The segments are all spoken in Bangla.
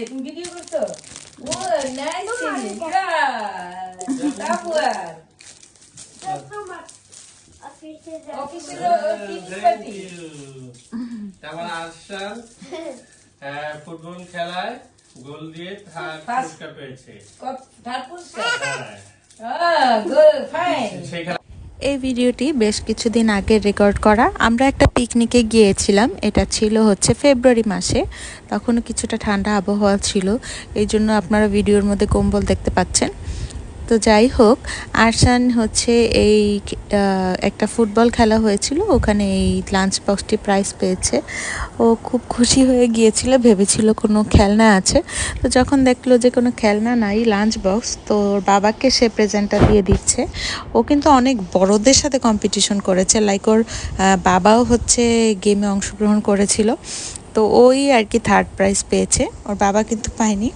তুমি ভিডিও করছ ও নাইস ফুটবল খেলায় গোল দিয়ে. পুরস্কার পেয়েছে থার্ড এই ভিডিওটি বেশ কিছুদিন আগে রেকর্ড করা। আমরা একটা পিকনিকে গিয়েছিলাম। এটা ছিল হচ্ছে ফেব্রুয়ারি মাসে। তখনও কিছুটা ঠান্ডা আবহাওয়া ছিল। এই জন্য আপনারা ভিডিওর মধ্যে কম্বল দেখতে পাচ্ছেন। তো যাই হোক আরসান হচ্ছে এই একটা ফুটবল খেলা হয়েছিল, ওখানে এই লাঞ্চ বক্সটি প্রাইজ পেয়েছে। ও খুব খুশি হয়ে গিয়েছিল, ভেবেছিল কোনো খেলনা আছে। তো যখন দেখল যে কোনো খেলনা নাই, লাঞ্চ বক্স, তো ওর বাবাকে সে প্রেজেন্টটা দিয়ে দিচ্ছে। ও কিন্তু অনেক বড়দের সাথে কম্পিটিশন করেছে লাইক ওর বাবাও হচ্ছে গেমে অংশগ্রহণ করেছিল। তো ওই আর কি থার্ড প্রাইজ পেয়েছে, ওর বাবা কিন্তু পায়নি।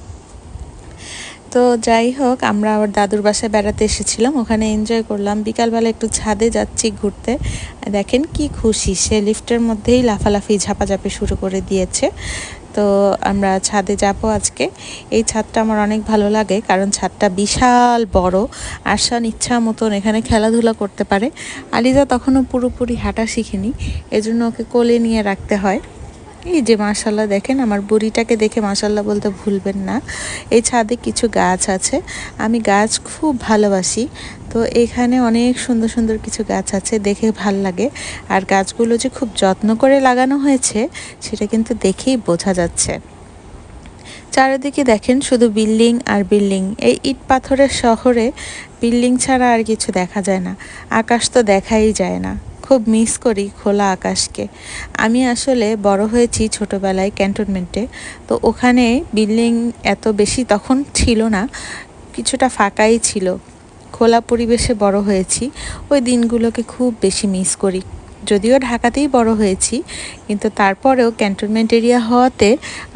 তো যাই হোক, আমরা আবার দাদুর বাসায় বেড়াতে এসেছিলাম। ওখানে এনজয় করলাম। বিকালবেলা একটু ছাদে যাচ্ছি ঘুরতে। দেখেন কি খুশি, সে লিফটের মধ্যেই লাফালাফি, ঝাপাঝাপি শুরু করে দিয়েছে। তো আমরা ছাদে যাব আজকে। এই ছাদটা আমার অনেক ভালো লাগে, কারণ ছাদটা বিশাল বড়। আসান ইচ্ছা মতন এখানে খেলাধুলা করতে পারে। আলিজা তখনও পুরোপুরি হাঁটা শিখেনি, এজন্য ওকে কোলে নিয়ে রাখতে হয়। এই যে মাশাল্লাহ দেখেন, আমার বুড়িটাকে দেখে মাশাল্লাহ বলতে ভুলবেন না। এই ছাদে কিছু গাছ আছে, আমি গাছ খুব ভালোবাসি। তো এখানে অনেক সুন্দর সুন্দর কিছু গাছ আছে, দেখে ভালো লাগে। আর গাছগুলো যে খুব যত্ন করে লাগানো হয়েছে, সেটা কিন্তু দেখেই বোঝা যাচ্ছে। চারিদিকে দেখেন শুধু বিল্ডিং আর বিল্ডিং। এই ইট পাথরের শহরে বিল্ডিং ছাড়া আর কিছু দেখা যায় না। আকাশ তো দেখাই যায় না। খুব মিস করি খোলা আকাশকে। আমি আসলে বড় হয়েছি ছোটোবেলায় ক্যান্টনমেন্টে, তো ওখানে বিল্ডিং এত বেশি তখন ছিল না, কিছুটা ফাঁকাই ছিল। খোলা পরিবেশে বড় হয়েছি, ওই দিনগুলোকে খুব বেশি মিস করি। যদিও ঢাকাতেই বড় হয়েছি, কিন্তু তারপরেও ক্যান্টনমেন্ট এরিয়া হওয়াতে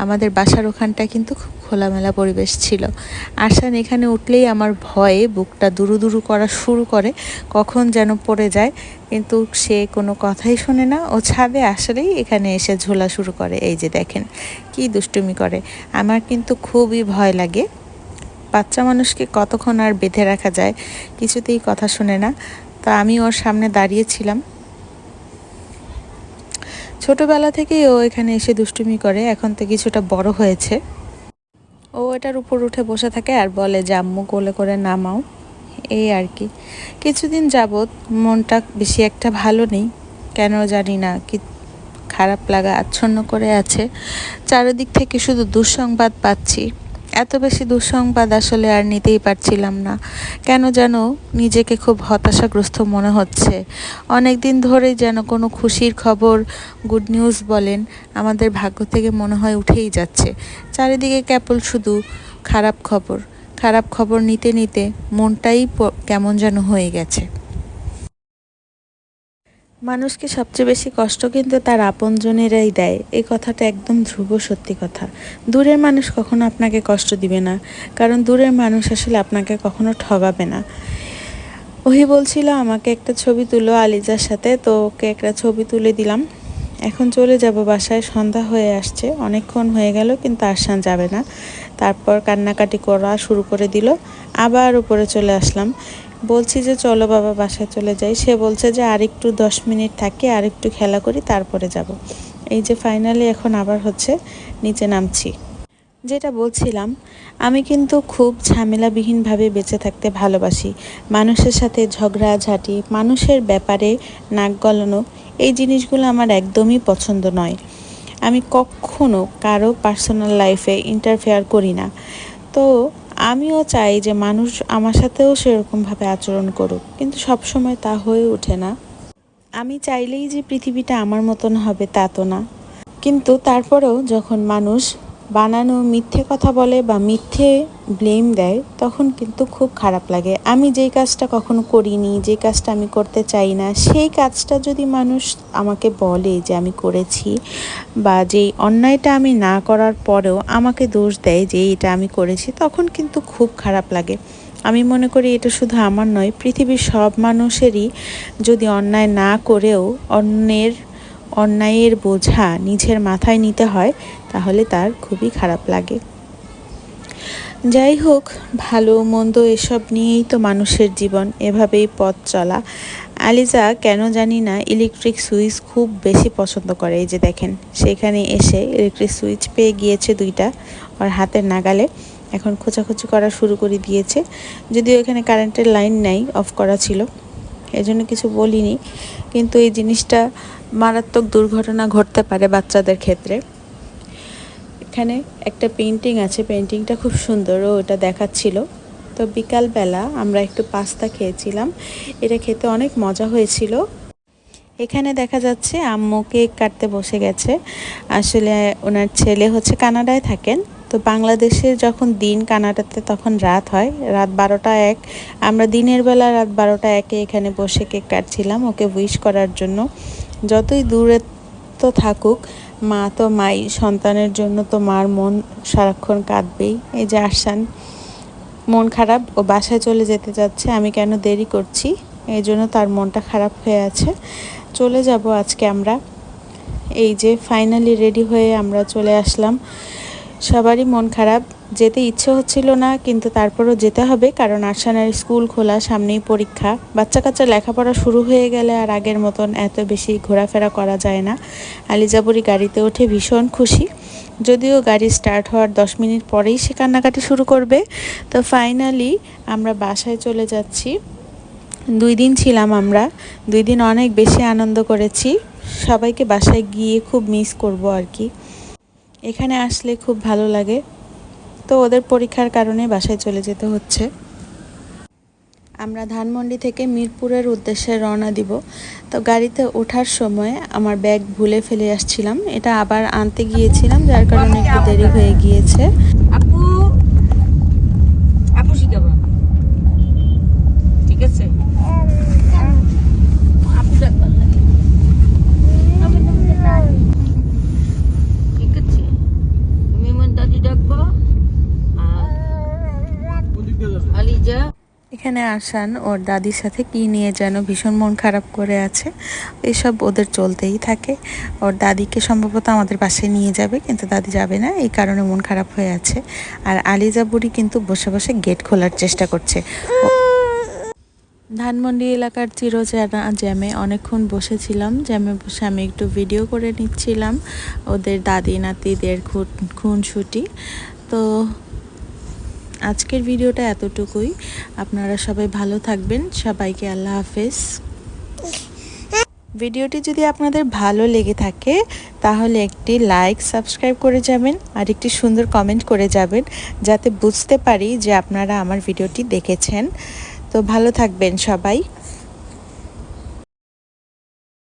আমাদের বাসার ওখানটা কিন্তু খুব খোলামেলা পরিবেশ ছিল। আসান এখানে উঠলেই আমার ভয়ে বুকটা দুরু দুরু করা শুরু করে, কখন যেন পড়ে যায়, কিন্তু সে কোনো কথাই শোনে না। ও ছাদে আসলেই এখানে এসে ঝোলা শুরু করে, এই যে দেখেন, কি দুষ্টুমি করে। আমার কিন্তু খুবই ভয় লাগে। বাচ্চা মানুষকে কতক্ষণ আর বেঁধে রাখা যায়, কিছুতেই কথা শুনে না। তো আমি ওর সামনে দাঁড়িয়েছিলাম। ছোটবেলা থেকেই ও এখানে এসে দুষ্টুমি করে, এখন তো কিছুটা বড় হয়েছে। ও এটার উপর উঠে বসে থাকে আর বলে, যে আম্মু কোলে করে নামাও। এই আর কি। কিছুদিন যাবৎ মনটা বেশি একটা ভালো নেই। কেন জানি না, কি খারাপ লাগা আচ্ছন্ন করে আছে। চারিদিক থেকে শুধু দুঃসংবাদ পাচ্ছি। এত বেশি দুঃসংবাদ আসলে আর নিতেই পারছিলাম না। কেন যেন নিজেকে খুব হতাশাগ্রস্ত মনে হচ্ছে। অনেক দিন ধরেই যেন কোনো খুশির খবর গুড নিউজ বলেন, আমাদের ভাগ্য থেকে মনে হয় উঠেই যাচ্ছে। চারিদিকে কেবল শুধু খারাপ খবর খারাপ খবর নিতে নিতে মনটাই কেমন যেন হয়ে গেছে। মানুষকে সবচেয়ে বেশি কষ্ট কিন্তু তার আপনজনেরাই দেয়। এই কথাটা একদম ধ্রুব সত্যি কথা। দূরের মানুষ কখনো আপনাকে কষ্ট দিবে না, কারণ দূরের মানুষ আসলে আপনাকে কখনো ঠগাবে না। ওহি বলছিল, আমাকে একটা ছবি তুলো আলিজার সাথে তো ওকে একটা ছবি তুলে দিলাম। এখন চলে যাব বাসায়, সন্ধ্যা হয়ে আসছে, অনেকক্ষণ হয়ে গেল কিন্তু আসান যাবে না। তারপর কান্নাকাটি করা শুরু করে দিল, আবার উপরে চলে আসলাম। বলছি যে, চলো বাবা, বাসায় চলে যাই। সে বলছে যে, আরেকটু দশ মিনিট থাকি আর একটু খেলা করি, তারপরে যাব। এই যে ফাইনালি এখন আবার হচ্ছে নিচে নামছি। যেটা বলছিলাম, আমি কিন্তু খুব ঝামেলাবিহীনভাবে বেঁচে থাকতে ভালোবাসি। মানুষের সাথে ঝগড়াঝাটি, মানুষের ব্যাপারে নাক গলানো এই জিনিসগুলো আমার একদমই পছন্দ নয়। আমি কখনো কারও পার্সোনাল লাইফে ইন্টারফেয়ার করি না। তো আমিও চাই যে মানুষ আমার সাথেও সেরকমভাবে আচরণ করুক, কিন্তু সবসময় তা হয়ে ওঠে না। আমি চাইলেই যে পৃথিবীটা আমার মতন হবে তা তো না। কিন্তু তারপরেও যখন মানুষ বানানো মিথ্যে কথা বলে বা মিথ্যে ব্লেম দেয়, তখন কিন্তু খুব খারাপ লাগে। আমি যেই কাজটা কখনো করিনি যে কাজটা আমি করতে চাই না, সেই কাজটা যদি মানুষ আমাকে বলে যে আমি করেছি বা যেই অন্যায়টা আমি না করার পরেও আমাকে দোষ দেয় যে এটা আমি করেছি, তখন কিন্তু খুব খারাপ লাগে। আমি মনে করি এটা শুধু আমার নয়, পৃথিবীর সব মানুষেরই যদি অন্যায় না করেও অন্যের, অন্যায়ের বোঝা নিজের মাথায় নিতে হয় তাহলে তার খুবই খারাপ লাগে। যাই হোক ভালো মন্দ এসব নিয়েই তো মানুষের জীবন, এভাবেই পথ চলা। আলিজা কেন জানি না ইলেকট্রিক সুইচ খুব বেশি পছন্দ করে, এই যে দেখেন। সেখানে এসে ইলেকট্রিক সুইচ পেয়ে গিয়েছে দুইটা, ওর হাতের নাগালে। এখন খোঁচাখুচি করা শুরু করে দিয়েছে। যদিও এখানে কারেন্টের লাইন নাই, অফ করা ছিল। এজন্য কিছু বলিনি। কিন্তু এই জিনিসটা মারাত্মক দুর্ঘটনা ঘটতে পারে বাচ্চাদের ক্ষেত্রে। এখানে একটা পেন্টিং আছে পেন্টিংটা খুব সুন্দর ও ওটা দেখাচ্ছিল। তো বিকালবেলা আমরা একটু পাস্তা খেয়েছিলাম, এটা খেতে অনেক মজা হয়েছিল। এখানে দেখা যাচ্ছে আম্মু কেক কাটতে বসে গেছে। আসলে ওনার ছেলে হচ্ছে কানাডায় থাকেন। তো বাংলাদেশের যখন দিন কানাডাতে তখন রাত হয়, রাত বারোটা এক। আমরা দিনের বেলা রাত বারোটা একে এখানে বসে কেক কাটছিলাম, ওকে উইশ করার জন্য। যতই দূরে তো থাকুক মা তো মাই, সন্তানের জন্য তো মার মন সারাক্ষণ কাঁদবেই। এই যে আসান মন খারাপ, ও বাসায় চলে যেতে যাচ্ছে, আমি কেন দেরি করছি? এই জন্য তার মনটা খারাপ হয়ে আছে। চলে যাব আজকে আমরা। এই যে ফাইনালি রেডি হয়ে আমরা চলে আসলাম। সবারই মন খারাপ। যেতে ইচ্ছে হচ্ছিল না, কিন্তু তারপরও যেতে হবে, কারণ আরশানের স্কুল খোলা সামনেই পরীক্ষা। বাচ্চা কাচ্চা লেখাপড়া শুরু হয়ে গেলে আর আগের মতন এত বেশি ঘোরাফেরা করা যায় না। আলিজাবুরি গাড়িতে উঠে ভীষণ খুশি। যদিও গাড়ি স্টার্ট হওয়ার দশ মিনিট পরেই সে কান্নাকাটি শুরু করবে। তো ফাইনালি আমরা বাসায় চলে যাচ্ছি। দুই দিন ছিলাম আমরা। দুই দিন অনেক বেশি আনন্দ করেছি। সবাইকে বাসায় গিয়ে খুব মিস করব আর কি। এখানে আসলে খুব ভালো লাগে। তো ওদের পরীক্ষার কারণে বাসায় চলে যেতে হচ্ছে। আমরা ধানমন্ডি থেকে মিরপুরের উদ্দেশ্যে রওনা দিব। তো গাড়িতে ওঠার সময় আমার ব্যাগ ভুলে ফেলে আসছিলাম। এটা আবার আনতে গিয়েছিলাম, যার কারণে একটু দেরি হয়ে গিয়েছে আপু আপু শিখাবো ঠিক আছে আপু ডাকবার লাগে ঠিক আছে তুমি আমার দাদি ডাকবো আর আলিজা এখানে আসান, ওর দাদির সাথে কি নিয়ে যেন ভীষণ মন খারাপ করে আছে। এসব ওদের চলতেই থাকে। ওর দাদিকে সম্ভবত আমাদের পাশে নিয়ে যাবে, কিন্তু দাদি যাবে না, এই কারণে মন খারাপ হয়ে আছে। আর আলিজা বুড়ি কিন্তু বসে বসে গেট খোলার চেষ্টা করছে। ধানমন্ডি এলাকার চিরচেনা জ্যামে অনেকক্ষণ বসেছিলাম। জ্যামে বসে আমি একটু ভিডিও করে নিচ্ছিলাম ওদের দাদি নাতিদের খুন খুনসুটি তো আজকের ভিডিওটা এতটুকুই। আপনারা সবাই ভালো থাকবেন। সবাইকে আল্লাহ হাফেজ। ভিডিওটি যদি আপনাদের ভালো লেগে থাকে, তাহলে একটি লাইক, সাবস্ক্রাইব করে যাবেন আর একটি সুন্দর কমেন্ট করে যাবেন, যাতে বুঝতে পারি যে আপনারা আমার ভিডিওটি দেখেছেন। তো ভালো থাকবেন সবাই।